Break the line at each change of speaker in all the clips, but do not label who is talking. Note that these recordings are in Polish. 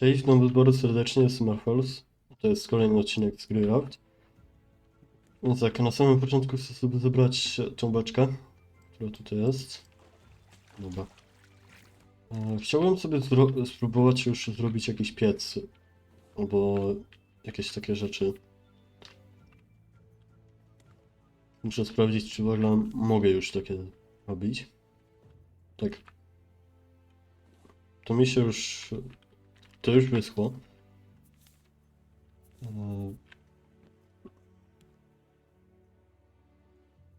Cześć, was bardzo serdecznie, jestem Marfels. To jest kolejny odcinek z gry Raft. Więc tak, na samym początku chcę sobie zebrać tą beczkę, która tutaj jest. Dobra. E, Chciałbym sobie spróbować już zrobić jakiś piec, albo jakieś takie rzeczy. Muszę sprawdzić, czy w ogóle mogę już takie robić. Tak. To mi się już to już wyschło.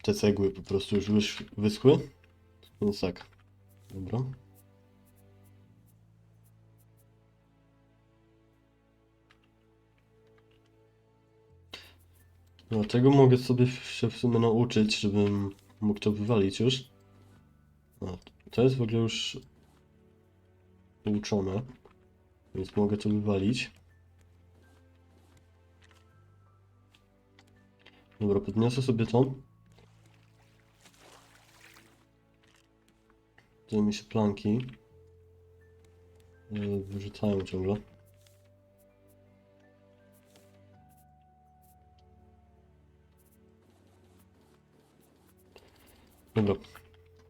Te cegły po prostu już wyschły. Więc tak. Dobra. Dlatego mogę sobie się w sumie nauczyć, żebym mógł to wywalić już. No, to jest w ogóle już uczone. Więc mogę to wywalić. Dobra, podniosę sobie to. Tutaj mi się planki yy, wyrzucają ciągle. Dobra.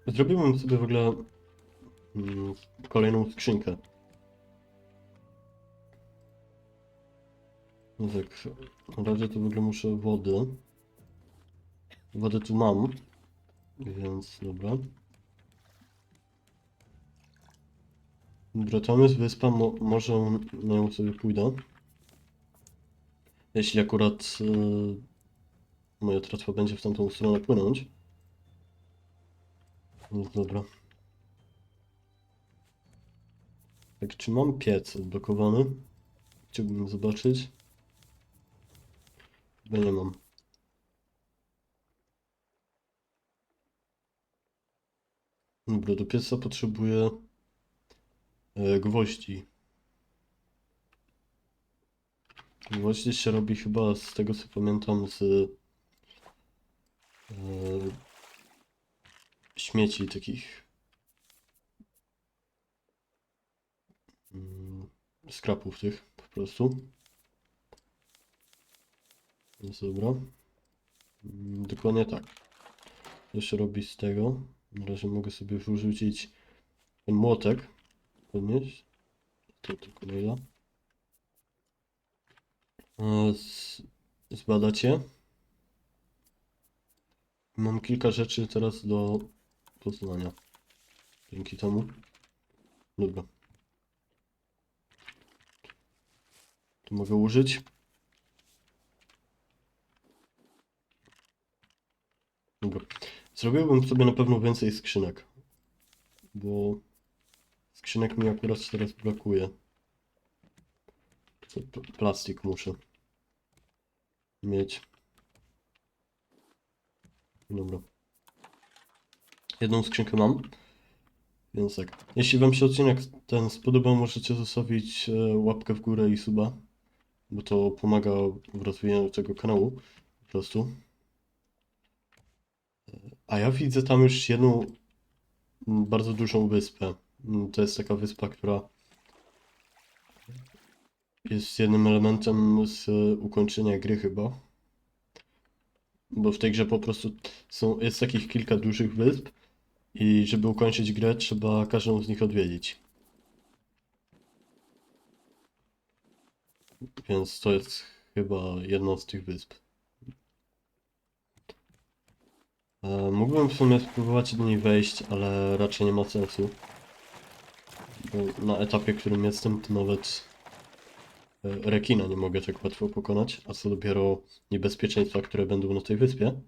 Zrobiłbym sobie w ogóle mm, kolejną skrzynkę. No tak, na razie to w ogóle muszę wody. Wodę tu mam, więc dobra. Dobra, tam jest wyspa, mo może na nią sobie pójdę. Jeśli akurat yy, moja tratwa będzie w tamtą stronę płynąć. No dobra. Tak, czy mam piec odblokowany? Chciałbym zobaczyć. Chyba nie mam. Dobra, do pieca potrzebuję e, gwoździ. Gwoździe się robi chyba z tego co pamiętam z e, śmieci takich mm, skrapów tych po prostu. Więc dobra. Mm, Dokładnie tak. To się robi z tego. Na razie mogę sobie wyrzucić ten młotek. Podnieść. To tylko maila. E, z- Zbadać je. Mam kilka rzeczy teraz do poznania. Dzięki temu. Dobra. Tu mogę użyć. Zrobiłbym sobie na pewno więcej skrzynek. Bo skrzynek mi akurat teraz brakuje. Plastik muszę mieć. Dobra. Jedną skrzynkę mam. Więc tak. Jeśli Wam się odcinek ten spodobał, możecie zostawić e, łapkę w górę i suba. Bo to pomaga w rozwijaniu tego kanału. Po prostu. A ja widzę tam już jedną bardzo dużą wyspę. Mm, To jest taka wyspa, która jest jednym elementem z ukończenia gry chyba. Bo w tej grze po prostu są, jest takich kilka dużych wysp i żeby ukończyć grę trzeba każdą z nich odwiedzić. Więc to jest chyba jedna z tych wysp. E, Mógłbym w sumie spróbować do niej wejść, ale raczej nie ma sensu. Bo na etapie, którym jestem, to nawet e, rekina nie mogę tak łatwo pokonać, a co dopiero niebezpieczeństwa, które będą na tej wyspie.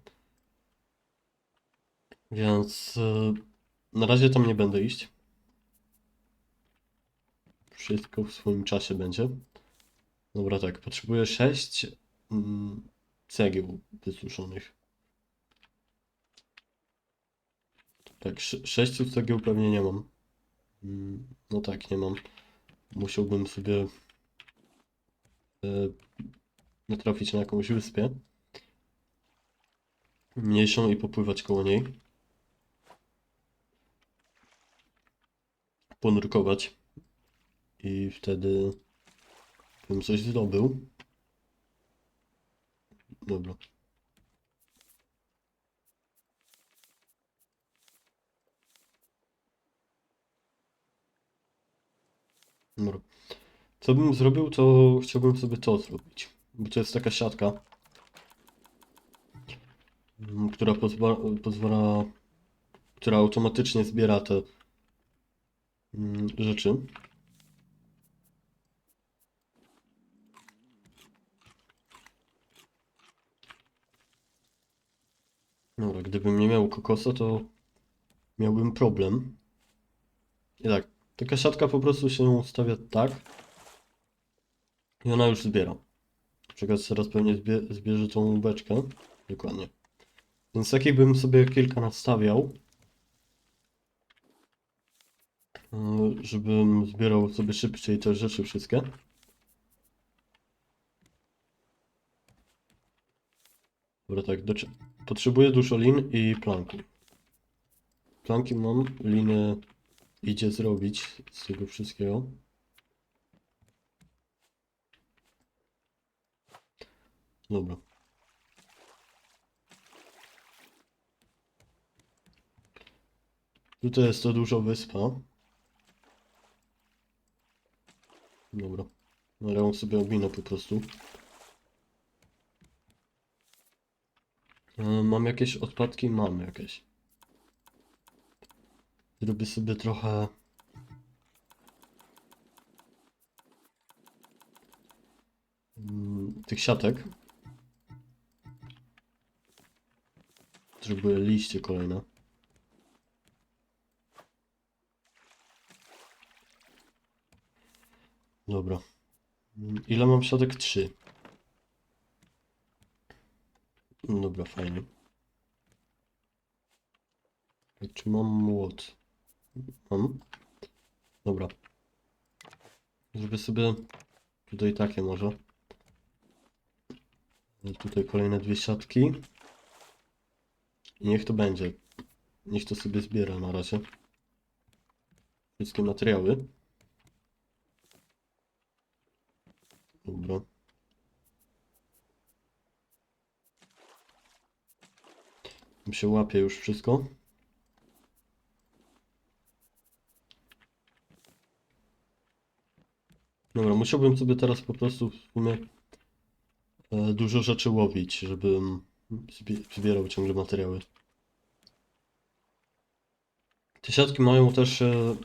Więc e, na razie tam nie będę iść. Wszystko w swoim czasie będzie. Dobra, tak, potrzebuję 6 mm, cegieł wysuszonych. Tak, sze- sześciu cegieł pewnie nie mam. Mm, No tak, nie mam. Musiałbym sobie e, natrafić na jakąś wyspę mniejszą i popływać koło niej. Ponurkować. I wtedy Bym coś zdobył. Dobra. Co bym zrobił, to chciałbym sobie to zrobić. Bo to jest taka siatka, mm, która pozwala, pozwala która automatycznie zbiera te mm, rzeczy. Dobra, gdybym nie miał kokosa, to miałbym problem. I tak, taka siatka po prostu się ustawia tak i ona już zbiera. Czekać teraz pewnie zbie zbierze tą beczkę. Dokładnie. Więc takich bym sobie kilka nastawiał. Yy, Żebym zbierał sobie szybciej te rzeczy wszystkie. Dobra, tak, potrzebuję dużo lin i planki. Planki mam, liny idzie zrobić z tego wszystkiego. Dobra. Tutaj jest to dużo wyspa. Dobra. Ale on sobie owinę po prostu. E, Mam jakieś odpadki? Mam jakieś. Zrobię sobie trochę... mm, tych siatek. Zrobię liście kolejne. Dobra. Mm, Ile mam siatek? Trzy. Dobra, fajnie. Czy mam młot? Dobra. Żeby sobie tutaj takie może. Tutaj kolejne dwie siatki. I niech to będzie. Niech to sobie zbiera na razie. Wszystkie materiały. Dobra. Mi się łapie już wszystko. Dobra, musiałbym sobie teraz po prostu w sumie e, dużo rzeczy łowić, żebym zbie- zbierał ciągle materiały. Te siatki mają też e,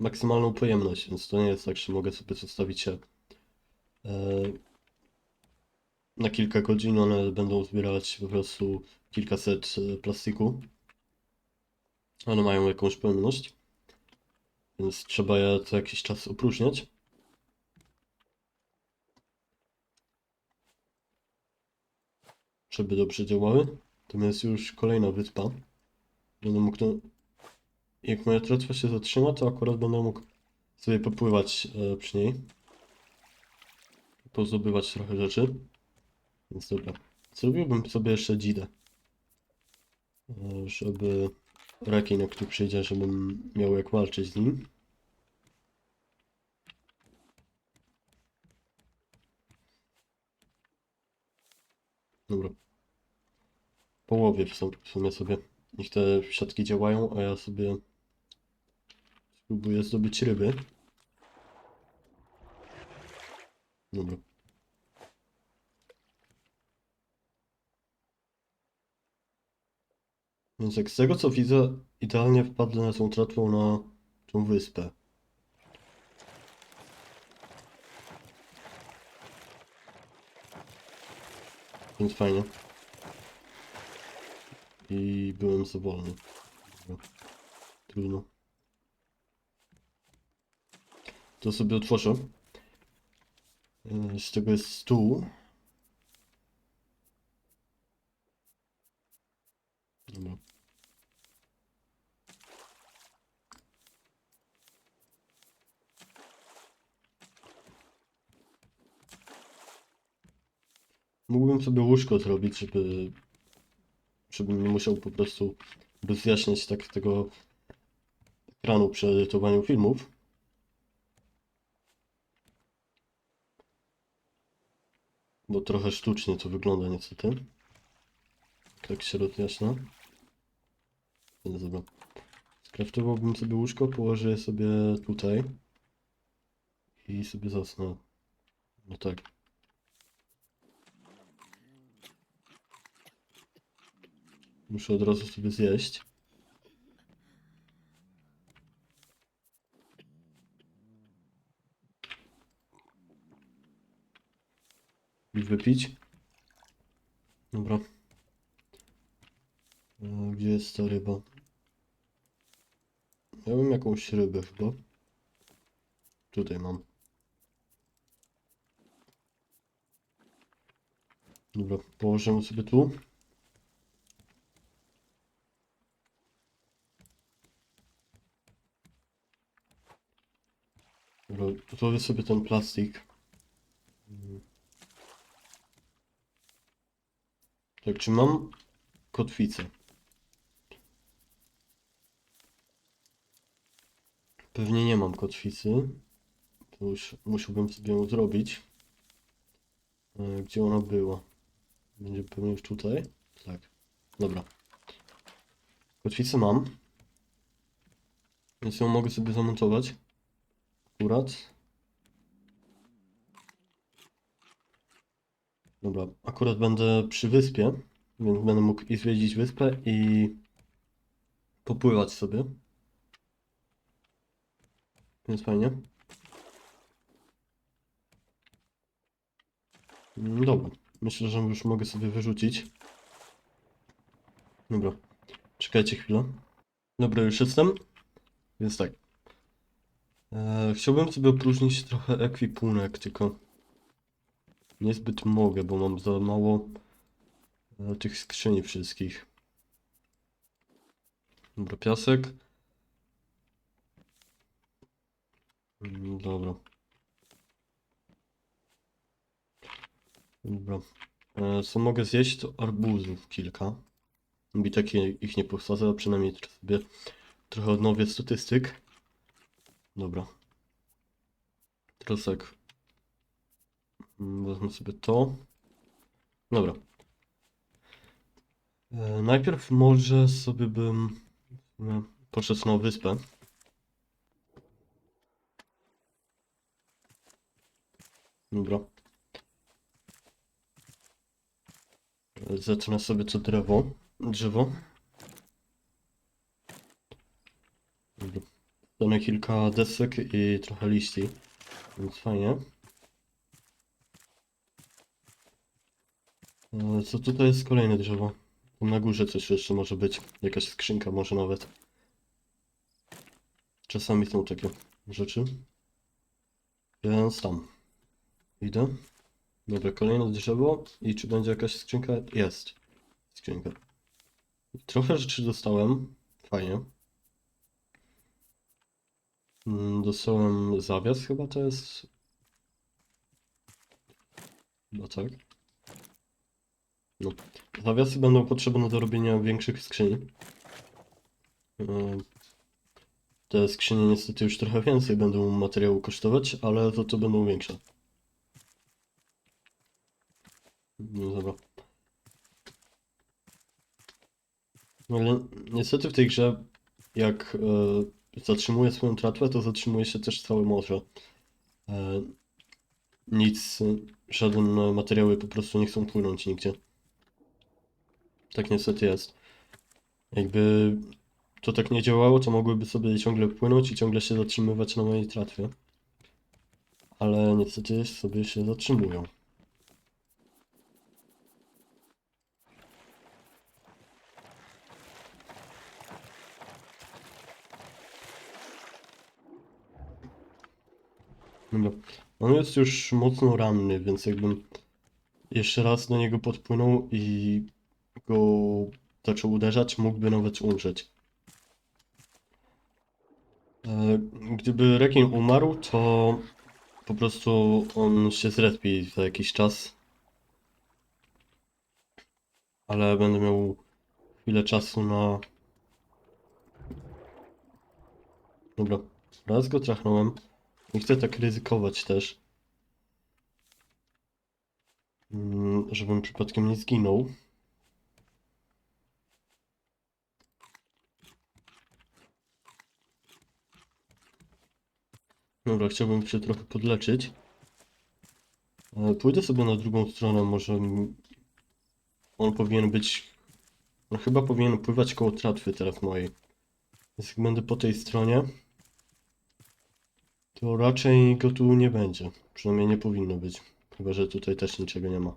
maksymalną pojemność, więc to nie jest tak, że mogę sobie zostawić się e, na kilka godzin. One będą zbierać po prostu kilkaset plastiku. One mają jakąś pojemność, więc trzeba je co jakiś czas opróżniać. Żeby dobrze działały. Natomiast już kolejna wyspa. Będę mógł to... Jak moja tratwa się zatrzyma, to akurat będę mógł sobie popływać e, przy niej. Pozdobywać trochę rzeczy. Więc dobra. Zrobiłbym sobie jeszcze dzidę. E, żeby rekin, jak tu przyjdzie, żebym miał jak walczyć z nim. Dobra. Połowie w sum- w sumie sobie. Niech te siatki działają, a ja sobie spróbuję zdobyć ryby. Dobra. Więc jak z tego co widzę, idealnie wpadnę na tą tratwą na tą wyspę. Więc fajnie. I byłem za wolny. Trudno. To sobie otworzę. E, Z tego jest stół. Dobra. Mógłbym sobie łóżko zrobić, żeby żebym nie musiał po prostu rozjaśniać tak tego ekranu przy edytowaniu filmów. Bo trochę sztucznie to wygląda niestety. Tak się rozjaśnia. Więc dobra. Skraftowałbym sobie łóżko, położę je sobie tutaj. I sobie zasnę. No tak. Muszę od razu sobie zjeść. I wypić. Dobra. E, Gdzie jest ta ryba? Miałem jakąś rybę chyba. Tutaj mam. Dobra, położymy sobie tu. Dobra, sobie ten plastik. Mm. Tak, czy mam kotwicę? Pewnie nie mam kotwicy. To już musiałbym sobie ją zrobić. E, Gdzie ona była? Będzie pewnie już tutaj? Tak. Dobra. Kotwicę mam. Więc ją mogę sobie zamontować. Akurat. Dobra, akurat będę przy wyspie, więc będę mógł i zwiedzić wyspę i popływać sobie. Więc fajnie. Mm, Dobra, myślę, że już mogę sobie wyrzucić. Dobra, czekajcie chwilę. Dobra, już jestem. Więc tak. E, chciałbym sobie opróżnić trochę ekwipunek, tylko niezbyt mogę, bo mam za mało e, tych skrzyni wszystkich. Dobra, piasek. Mm, Dobra. Dobra. E, co mogę zjeść, to arbuzów kilka. Takie ich nie posadzę, a przynajmniej sobie trochę odnowię statystyk. Dobra. Teraz tak. Mm, Wezmę sobie to. Dobra. E, najpierw może sobie bym e, poszedł na wyspę. Dobra. E, sobie to drewo. Drzewo. Dobra. Damy kilka desek i trochę liści. Więc fajnie. E, Co tutaj jest kolejne drzewo? Tam na górze coś jeszcze może być. Jakaś skrzynka może nawet. Czasami są takie rzeczy. Więc tam. Idę. Dobra, kolejne drzewo. I czy będzie jakaś skrzynka? Jest. Skrzynka. Trochę rzeczy dostałem. Fajnie. Mm, Dostałem zawias chyba to jest. No tak. No. Zawiasy będą potrzebne do robienia większych skrzyni. Yy, Te skrzynie niestety już trochę więcej będą materiału kosztować, ale za to będą większe. No dobra. No ale niestety w tej grze, jak e, zatrzymuje swoją tratwę, to zatrzymuje się też całe morze. E, nic, żadne materiały po prostu nie chcą płynąć nigdzie. Tak niestety jest. Jakby to tak nie działało, to mogłyby sobie ciągle płynąć i ciągle się zatrzymywać na mojej tratwie. Ale niestety sobie się zatrzymują. Dobra. On jest już mocno ranny, więc jakbym jeszcze raz do niego podpłynął i go zaczął uderzać, mógłby nawet umrzeć. E, Gdyby rekin umarł, to po prostu on się zrespi za jakiś czas. Ale będę miał chwilę czasu na... Dobra, raz go trachnąłem. Nie chcę tak ryzykować też. Mm, żebym przypadkiem nie zginął. Dobra, chciałbym się trochę podleczyć. E, Pójdę sobie na drugą stronę, może on powinien być... On chyba powinien pływać koło tratwy teraz mojej. Więc będę po tej stronie, to raczej go tu nie będzie. Przynajmniej nie powinno być. Chyba, że tutaj też niczego nie ma.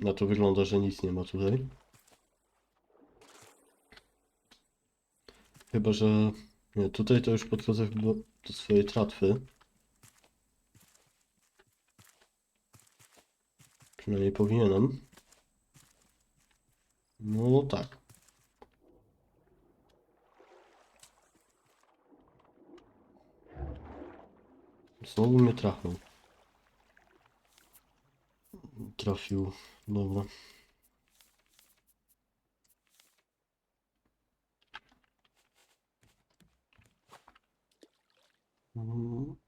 Na to wygląda, że nic nie ma tutaj. Chyba, że... Nie, tutaj to już podchodzę chyba do swojej tratwy. Przynajmniej powinienem. No tak. Znowu mnie trafił. Trafił. Dobra.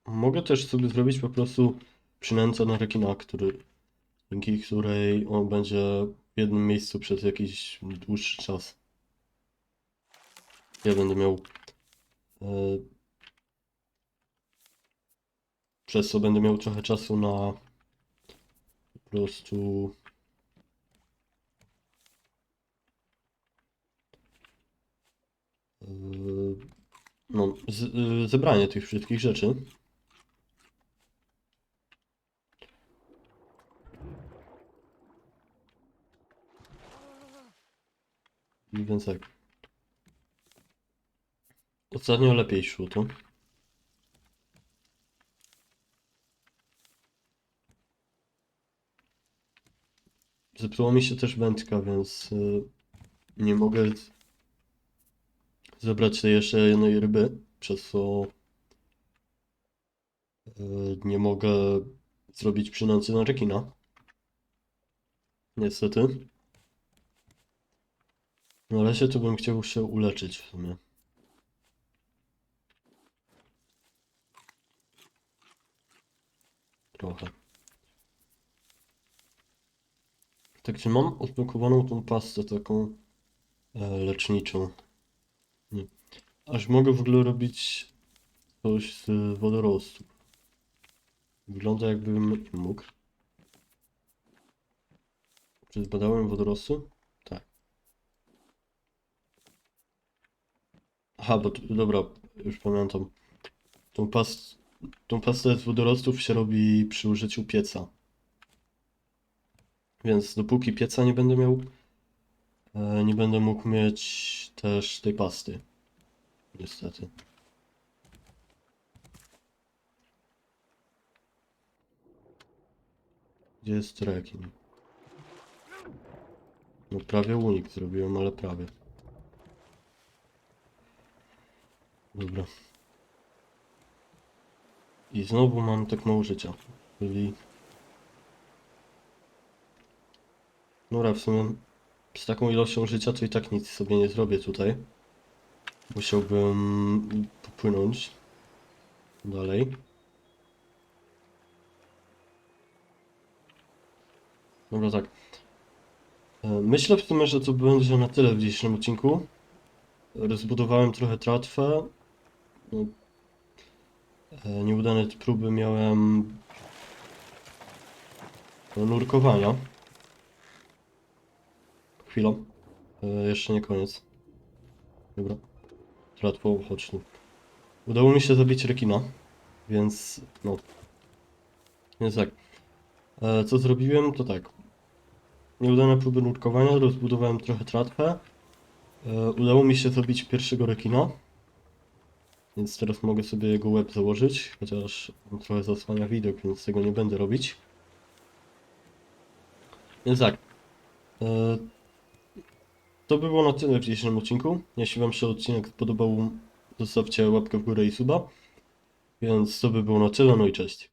Mogę też sobie zrobić po prostu przynętę na rekina, który, dzięki której on będzie w jednym miejscu przez jakiś dłuższy czas. Ja będę miał e, przez co będę miał trochę czasu na po prostu e, no, e, zebranie tych wszystkich rzeczy. I Więc tak. Ostatnio lepiej szło to. Zepsuła mi się też wędka, więc y, nie mogę zebrać tej jeszcze jednej ryby, przez co y, nie mogę zrobić przynęty na rekina. Niestety. Na razie to bym chciał się uleczyć w sumie. Trochę. Tak, czy mam odblokowaną tą pastę taką e, leczniczą? Nie. Aż mogę w ogóle robić coś z wodorostów. Wygląda jakbym mógł. Czy zbadałem wodorostu? Tak. Aha, bo dobra, już pamiętam. Tą, pas, tą pastę z wodorostów się robi przy użyciu pieca. Więc dopóki pieca nie będę miał, e, nie będę mógł mieć też tej pasty. Niestety. Gdzie jest rekin? No prawie unik zrobiłem, ale prawie. Dobra. I znowu mam tak mało życia, czyli... Dobra, w sumie z taką ilością życia to i tak nic sobie nie zrobię tutaj. Musiałbym popłynąć dalej. Dobra, tak. E, Myślę w sumie, że to będzie na tyle w dzisiejszym odcinku. Rozbudowałem trochę tratwę. No, e, Nieudane próby miałem nurkowania. Chwila. E, jeszcze nie koniec. Dobra. Tratwo, chodź tu. Udało mi się zabić rekina, więc no. Więc tak. E, co zrobiłem, to tak. Nieudane próby nurkowania, rozbudowałem trochę tratwę. E, udało mi się zabić pierwszego rekina. Więc teraz mogę sobie jego łeb założyć, chociaż on trochę zasłania widok, więc tego nie będę robić. Więc tak. E, to było na tyle w dzisiejszym odcinku. Jeśli Wam się odcinek spodobał, zostawcie łapkę w górę i suba. Więc to by było na tyle, no i cześć.